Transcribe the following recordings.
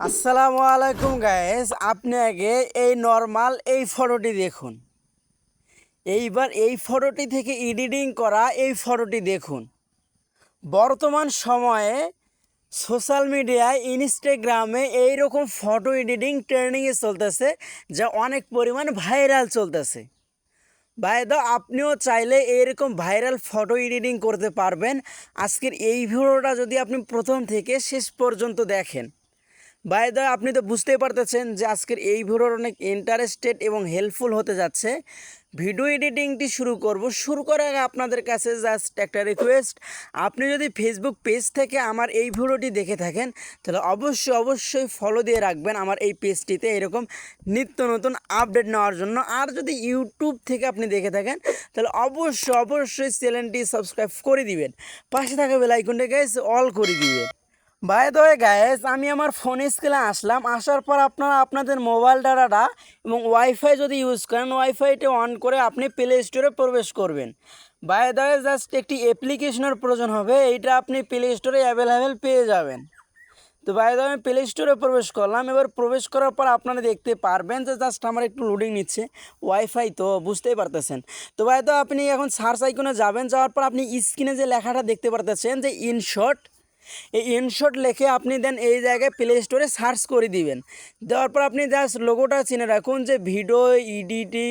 আসসালামু আলাইকুম গায়েস আপনি আগে এই নর্মাল এই ফটোটি দেখুন। এইবার এই ফটোটি থেকে এডিটিং করা এই ফটোটি দেখুন। বর্তমান সময়ে সোশ্যাল মিডিয়ায় ইনস্টাগ্রামে এই রকম ফটো এডিটিং ট্রেন্ডিংয়ে চলতেছে, যা অনেক পরিমাণ ভাইরাল চলতেছে। বাইদ আপনিও চাইলে এরকম ভাইরাল ফটো এডিটিং করতে পারবেন। আজকের এই ভিডিওটা যদি আপনি প্রথম থেকে শেষ পর্যন্ত দেখেন বাই দ্য আপনি তো বুঝতেই পারতেছেন যে আজকের এই ভিডিওর অনেক ইন্টারেস্টেড এবং হেল্পফুল হতে যাচ্ছে। ভিডিও এডিটিংটি শুরু করব। শুরু করার আগে আপনাদের কাছে জাস্ট একটা রিকোয়েস্ট আপনি যদি ফেসবুক পেজ থেকে আমার এই ভিডিওটি দেখে থাকেন, তাহলে অবশ্যই অবশ্যই ফলো দিয়ে রাখবেন আমার এই পেজটিতে এরকম নিত্য নতুন আপডেট নেওয়ার জন্য। আর যদি ইউটিউব থেকে আপনি দেখে থাকেন, তাহলে অবশ্যই অবশ্যই চ্যানেলটি সাবস্ক্রাইব করে দিবেন। পাশে থাকা বেলাইকনটা গাইস অল করে দিবেন। বাই দ্য গায়েস আমি আমার ফোন স্কেলে আসলাম। আসার পর আপনারা আপনাদের মোবাইল ডাটাটা এবং ওয়াইফাই যদি ইউজ করেন ওয়াইফাইটা অন করে আপনি প্লে স্টোরে প্রবেশ করবেন। বাই দ্য জাস্ট একটি অ্যাপ্লিকেশনের প্রয়োজন হবে, এইটা আপনি প্লে স্টোরে অ্যাভেলেবেল পেয়ে যাবেন। তো বাই দ্য আমি প্লে স্টোরে প্রবেশ করলাম। এবার প্রবেশ করার পর আপনারা দেখতে পারবেন যে জাস্ট আমার একটু লোডিং নিচ্ছে ওয়াইফাই তো, বুঝতেই পারতেছেন। তো ভাই তো আপনি এখন সার্চ আইকনে যাবেন, যাওয়ার পর আপনি স্ক্রিনে যে লেখাটা দেখতে পারতেছেন, যে ইনশর্ট এই ইনশট লিখে আপনি দেন এই জায়গায় প্লে স্টোরে সার্চ করে দিবেন। দেওয়ার পর আপনি জাস্ট লোগোটা চিনে রাখুন যে ভিডিও ইডিটি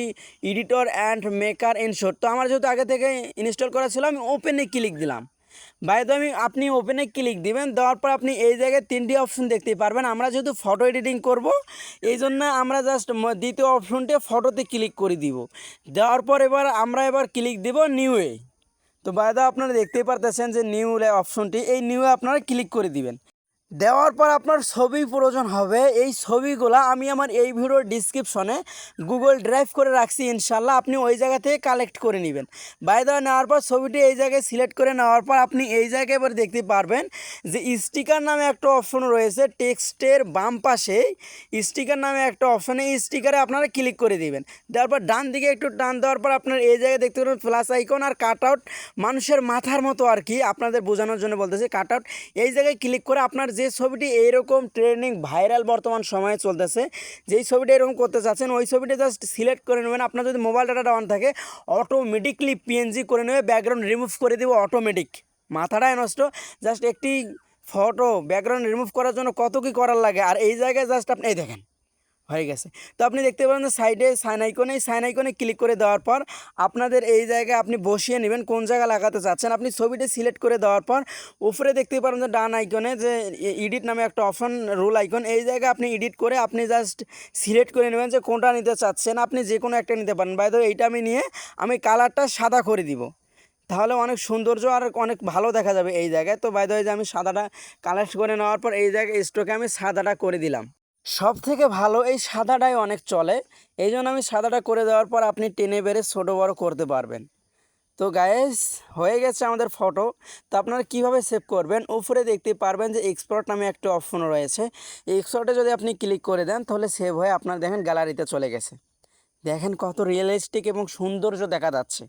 এডিটর অ্যান্ড মেকার ইনশর্ট তো আমার যেহেতু আগে থেকে ইনস্টল করা ছিল, আমি ওপেনে ক্লিক দিলাম। বাইরে আমি আপনি ওপেনে ক্লিক দিবেন, দেওয়ার পর আপনি এই জায়গায় তিনটি অপশন দেখতে পারবেন। আমরা যেহেতু ফটো এডিটিং করব, এই জন্য আমরা জাস্ট দ্বিতীয় অপশনটি ফটোতে ক্লিক করে দিব। দেওয়ার পর এবার আমরা এবার ক্লিক দিব নিউয়ে তো বাইদা আপনারা দেখতেই পারতেছেন যে নিউ অপশনটি এই নিউ আপনারা ক্লিক করে দিবেন। দেওয়ার পর আপনার ছবি প্রয়োজন হবে। এই ছবিগুলো আমি আমার এই ভিডিওর ডিসক্রিপশনে গুগল ড্রাইভ করে রাখছি ইনশাল্লাহ আপনি ওই জায়গা থেকে কালেক্ট করে নেবেন। বাই দেওয়া নেওয়ার পর ছবিটি এই জায়গায় সিলেক্ট করে নেওয়ার পর আপনি এই জায়গায় এবার দেখতে পারবেন যে স্টিকার নামে একটা অপশন রয়েছে টেক্সটের বাম পাশে স্টিকার নামে একটা অপশন এই স্টিকারে আপনারা ক্লিক করে দিবেন। দেওয়ার পর ডান দিকে একটু টান দেওয়ার পর আপনার এই জায়গায় দেখতে পাবেন প্লাস আইকন আর কাট আউট মানুষের মাথার মতো আর কি আপনাদের বোঝানোর জন্য বলতেছে। কাট আউট এই জায়গায় ক্লিক করে আপনার যে ছবিটি এইরকম ট্রেন্ডিং ভাইরাল বর্তমান সময়ে চলতেছে, যেই ছবিটা এরকম করতে চাচ্ছেন, ওই ছবিটি জাস্ট সিলেক্ট করে নেবেন। আপনার যদি মোবাইল ডাটাটা অন থাকে অটোমেটিকলি পিএনজি করে নেবে ব্যাকগ্রাউন্ড রিমুভ করে দেবো অটোমেটিক মাথাটাই নষ্ট। জাস্ট একটি ফটো ব্যাকগ্রাউন্ড রিমুভ করার জন্য কত কী করার লাগে? আর এই জায়গায় জাস্ট আপনি এই দেখেন। হয়ে গেছে। তো আপনি দেখতে পারেন যে সাইডে সাইন আইকনে সাইন আইকনে ক্লিক করে দেওয়ার পর আপনাদের এই জায়গায় আপনি বসিয়ে নেবেন কোন জায়গা লাগাতে চাচ্ছেন। আপনি ছবিটি সিলেক্ট করে দেওয়ার পর উপরে দেখতে পারেন যে ডান আইকনে যে এডিট নামে একটা অপশন রুল আইকন এই জায়গায় আপনি এডিট করে আপনি জাস্ট সিলেক্ট করে নেবেন যে কোনটা নিতে চাচ্ছেন। আপনি যে কোনো একটা নিতে পারেন। বাইদ এইটা আমি নিয়ে আমি কালারটা সাদা করে দিব। তাহলে অনেক সৌন্দর্য আর অনেক ভালো দেখা যাবে এই জায়গায়। তো বাইদ যে আমি সাদাটা কালেক্ট করে নেওয়ার পর এই জায়গায় স্ট্রোকে আমি সাদাটা করে দিলাম। সব থেকে ভালো এই সাদাটাই অনেক চলে। এই জন্য আমি সাদাটা করে দেওয়ার পর আপনি টেনে বেড়ে ছোটো বড়ো করতে পারবেন। তো গায়েস হয়ে গেছে আমাদের ফটো তো আপনারা কীভাবে সেভ করবেন? উপরে দেখতে পারবেন যে এক্সপোর্ট নামে একটা অপশন রয়েছে। এক্সপোর্টে যদি আপনি ক্লিক করে দেন, তাহলে সেভ হয়ে আপনার দেখেন গ্যালারিতে চলে গেছে। দেখেন কত রিয়েলিস্টিক এবং সৌন্দর্য দেখা যাচ্ছে।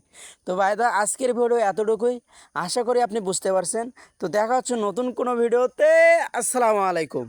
তো ভাইদা আজকের ভিডিও এতটুকুই। আশা করি আপনি বুঝতে পারছেন। তো দেখা হচ্ছে নতুন কোনো ভিডিওতে আসসালামু আলাইকুম।